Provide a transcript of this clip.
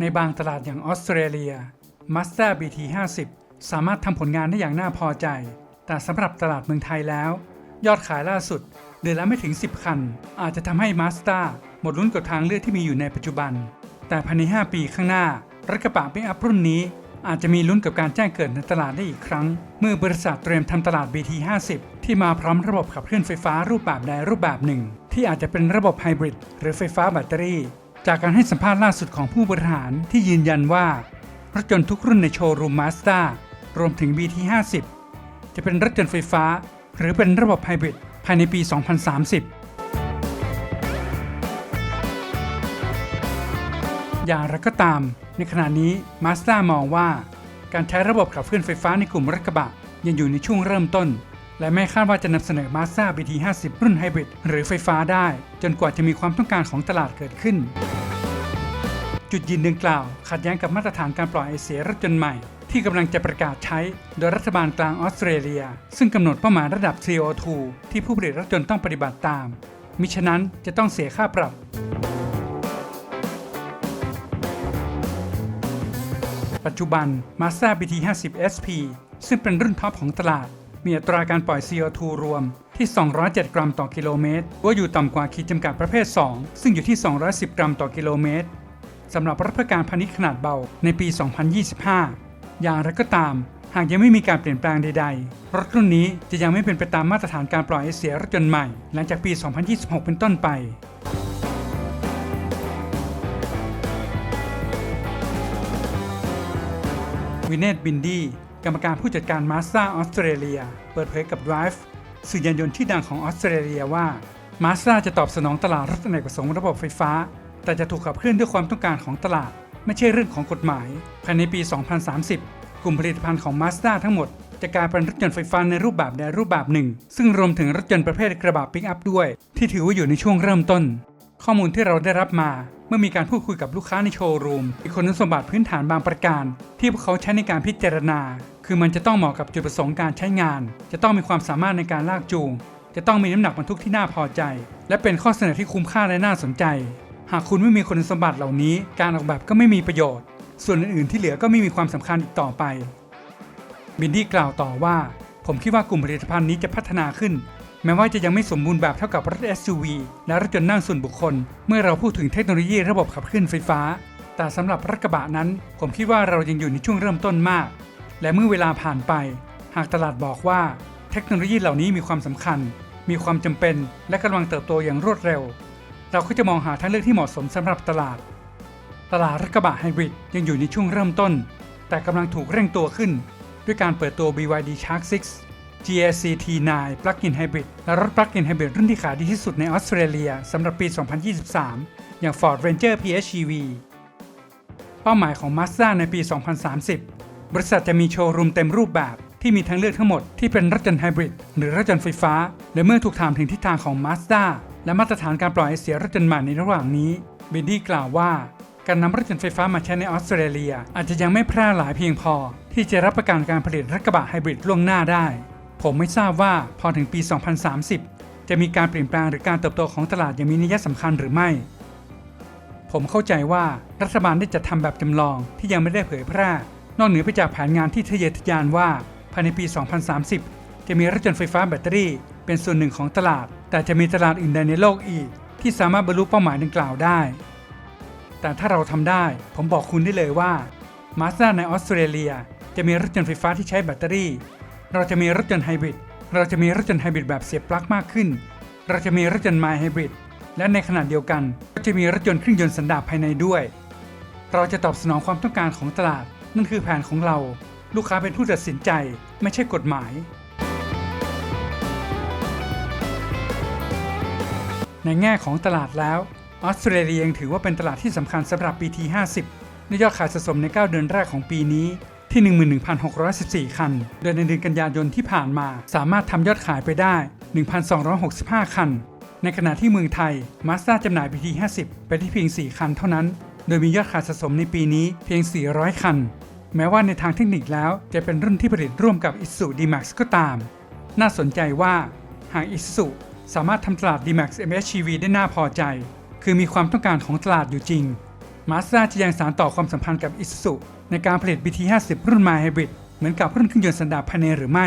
ในบางตลาดอย่างออสเตรเลีย Mazda BT50 สามารถทำผลงานได้อย่างน่าพอใจ แต่สำหรับตลาดเมืองไทยแล้ว ยอดขายล่าสุด เดือนละไม่ถึง 10 คัน อาจจะทำให้ Mazda หมดลุ้นกับทางเลือกที่มีอยู่ในปัจจุบัน แต่ภายใน 5 ปีข้างหน้ารถกระบะปิกอัพรุ่นนี้อาจจะมีลุ้นกับการแจ้งเกิดในตลาดได้อีกครั้ง เมื่อบริษัทเตรียมทำตลาด BT50 ที่มาพร้อมระบบขับเคลื่อนไฟฟ้ารูปแบบใดรูปแบบหนึ่ง ที่อาจจะเป็นระบบไฮบริดหรือไฟฟ้าแบตเตอรี่ จากการให้สัมภาษณ์ล่าสุดของผู้บริหารที่ยืนยันว่า รถยนต์ทุกรุ่นในโชว์รูมมาสด้ารวมถึง BT50 จะเป็นรถยนต์ไฟฟ้า หรือเป็นระบบไฮบริดภายในปี 2030 อย่างไรก็ตาม ในขณะนี้ Mazda มองว่า การใช้ระบบขับเคลื่อนไฟฟ้าในกลุ่มรถกระบะยังอยู่ในช่วงเริ่มต้น และไม่คาดว่าจะนำเสนอ Mazda BT50 รุ่นไฮบริดหรือไฟฟ้าได้ จนกว่าจะมีความต้องการของตลาดเกิดขึ้น จุดยืนดังกล่าว ขัดแย้งกับมาตรฐานการปล่อยไอเสียรถยนต์ใหม่ ที่กำลังจะประกาศใช้ โดยรัฐบาลกลางออสเตรเลีย ซึ่งกำหนดเป้าหมายระดับ CO2 ที่ผู้ผลิตรถยนต์ต้องปฏิบัติตาม มิฉะนั้นจะต้องเสียค่าปรับปัจจุบัน Mazda BT50 SP ซึ่งเป็นรุ่นท็อปของตลาด มีอัตราการปล่อย CO2 รวมที่ 207 กรัมต่อกิโลเมตรว่าอยู่ต่ำกว่าขีดจำกัดประเภท 2 ซึ่งอยู่ที่ 210 กรัมต่อกิโลเมตรสำหรับรถเพื่อการพาณิชย์ขนาดเบาในปี 2025 อย่างไรก็ตาม หากยังไม่มีการเปลี่ยนแปลงใด ๆ รถรุ่นนี้จะยังไม่เป็นไปตามมาตรฐานการปล่อยไอเสียรถยนต์ใหม่ หลังจากปี 2026 เป็นต้นไปวินเนตบินดี้ กรรมการผู้จัดการมาสด้าออสเตรเลียเปิดเผยกับ Drive สื่อยานยนต์ที่ดังของออสเตรเลียว่ามาสด้าจะตอบสนองตลาดรถอเนกประสงค์ระบบไฟฟ้า แต่จะถูกขับเคลื่อนด้วยความต้องการของตลาด ไม่ใช่เรื่องของกฎหมาย ภายในปี 2030 กลุ่มผลิตภัณฑ์ของมาสด้าทั้งหมด จะกลายเป็นรถยนต์ไฟฟ้าในรูปแบบใดรูปแบบหนึ่ง ซึ่งรวมถึงรถยนต์ประเภทกระบะปิกอัพด้วย ที่ถือว่าอยู่ในช่วงเริ่มต้น ข้อมูลที่เราได้รับมาเมื่อมีการพูดคุยกับลูกค้าในโชว์รูมมีคุณสมบัติพื้นฐานบางประการ ที่พวกเขาใช้ในการพิจารณา คือมันจะต้องเหมาะกับจุดประสงค์การใช้งาน จะต้องมีความสามารถในการลากจูง จะต้องมีน้ำหนักบรรทุกที่น่าพอใจ และเป็นข้อเสนอที่คุ้มค่าและน่าสนใจ หากคุณไม่มีคุณสมบัติเหล่านี้ การออกแบบก็ไม่มีประโยชน์ ส่วนอื่นๆที่เหลือก็ไม่มีความสำคัญอีกต่อไปบินดี้กล่าวต่อว่า ผมคิดว่ากลุ่มผลิตภัณฑ์นี้จะพัฒนาขึ้น แม้ว่าจะยังไม่สมบูรณ์แบบเท่ากับรถ SUV และรถยนต์นั่งส่วนบุคคล เมื่อเราพูดถึงเทคโนโลยีระบบขับเคลื่อนไฟฟ้า แต่สำหรับรถกระบะนั้น ผมคิดว่าเรายังอยู่ในช่วงเริ่มต้นมาก และเมื่อเวลาผ่านไป หากตลาดบอกว่าเทคโนโลยีเหล่านี้มีความสำคัญ มีความจำเป็น และกำลังเติบโตอย่างรวดเร็ว เราก็จะมองหาทางเลือกที่เหมาะสมสำหรับตลาด ตลาดรถกระบะไฮบริดยังอยู่ในช่วงเริ่มต้น แต่กำลังถูกเร่งตัวขึ้น ด้วยการเปิดตัว BYD Shark 6 GLC T9 Plug-in Hybrid และรถ Plug-in Hybrid รุ่นที่ขายดีที่สุดในออสเตรเลียสำหรับปี 2023 อย่าง Ford Ranger PHEV เป้าหมายของ Mazda ในปี 2030 บริษัทจะมีโชว์รูมเต็มรูปแบบที่มีทั้งเลือกทั้งหมดที่เป็นรถยนต์ไฮบริดหรือรถยนต์ไฟฟ้า และเมื่อถูกถามถึงทิศทางของ Mazda และมาตรฐานการปล่อยไอเสียรถยนต์ใหม่ในระหว่างนี้บินดี้กล่าวว่า การนำรถยนต์ไฟฟ้ามาใช้ในออสเตรเลีย อาจจะยังไม่แพร่หลายเพียงพอ ที่จะรับประกันการผลิตรถกระบะไฮบริดล่วงหน้าได้ ผมไม่ทราบว่าพอถึงปี 2030 จะมีการเปลี่ยนแปลงหรือการเติบโตของตลาดอย่างมีนัยสำคัญหรือไม่ ผมเข้าใจว่ารัฐบาลได้จัดทำแบบจำลองที่ยังไม่ได้เผยแพร่ นอกเหนือไปจากแผนงานที่ทะเยอทะยานว่าภายในปี 2030 จะมีรถยนต์ไฟฟ้าแบตเตอรี่ เป็นส่วนหนึ่งของตลาด แต่จะมีตลาดอื่นใดในโลกอีก ที่สามารถบรรลุเป้าหมายดังกล่าวได้ แต่ถ้าเราทำได้ ผมบอกคุณได้เลยว่ามาสด้าในออสเตรเลีย จะมีรถยนต์ไฟฟ้าที่ใช้แบตเตอรี่ เราจะมีรถยนต์ไฮบริด เราจะมีรถยนต์ไฮบริดแบบเสียบปลั๊กมากขึ้น เราจะมีรถยนต์ไมล์ไฮบริด และในขณะเดียวกันก็จะมีรถยนต์เครื่องยนต์สันดาปภายในด้วย เราจะตอบสนองความต้องการของตลาด นั่นคือแผนของเรา ลูกค้าเป็นผู้ตัดสินใจ ไม่ใช่กฎหมาย ในแง่ของตลาดแล้วออสเตรเลียยังถือว่าเป็นตลาดที่สำคัญสำหรับ BT50 ในยอดขายสะสมใน 9 เดือนแรกของปีนี้ ที่ 11,614 คัน โดยในเดือนกันยายนที่ผ่านมา สามารถทำยอดขายไปได้ 1,265 คัน ในขณะที่เมืองไทย Mazda จำหน่าย BT50 ไปที่เพียง 4 คันเท่านั้น โดยมียอดขายสะสมในปีนี้เพียง 400 คัน แม้ว่าในทางเทคนิคแล้วจะเป็นรุ่นที่ผลิตร่วมกับ Isuzu D-Max ก็ตาม น่าสนใจว่าหาก Isuzu สามารถทำตลาด D-Max MHEV ได้น่าพอใจ คือมีความต้องการของตลาดอยู่จริง มาส a าจะยังสานต่อความสัมพันธ์กับอิสุในการผลิต BT50 รุ่น My Hybrid เหมือนกับรุ่นเครื่องยนต์สันดาปภายในหรือไม่